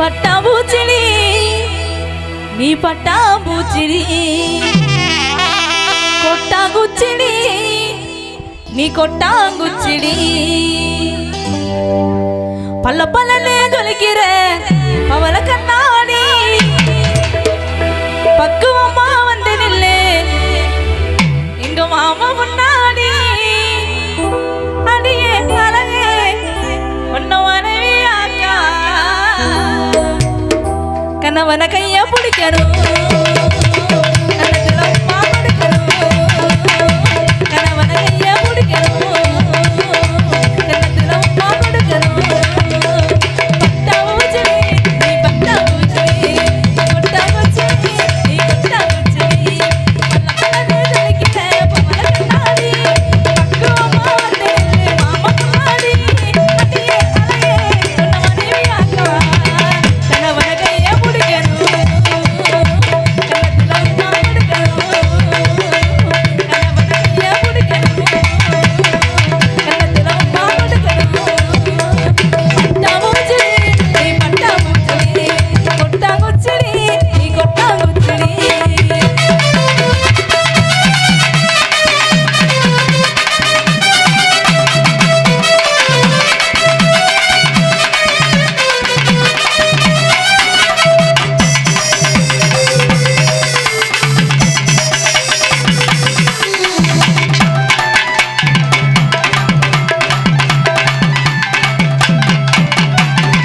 பட்டாம்பூச்சிடி நீ பட்டாம்பூச்சிடி கொட்டாங்குச்சிடி நீ கொட்டாங்குச்சிடி பல்ல பல்லன்னு ஜொலிக்கிற பவள கண்ணா கணவன கையா பிடிக்கணும்.